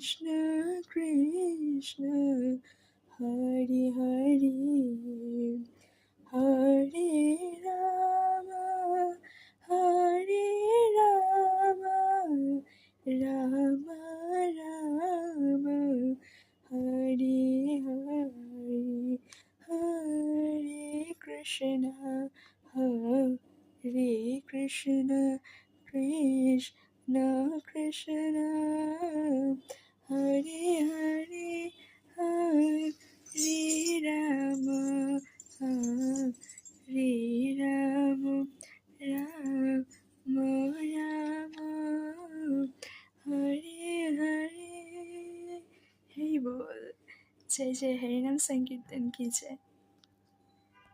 Krishna Krishna, Hare Hare, Hare Rama, Hare Rama, Rama Rama, Hare Hare, Hare Krishna, Hare Krishna, Krishna Krishna, Hey जय जय हरिनाम संकीर्तन की जय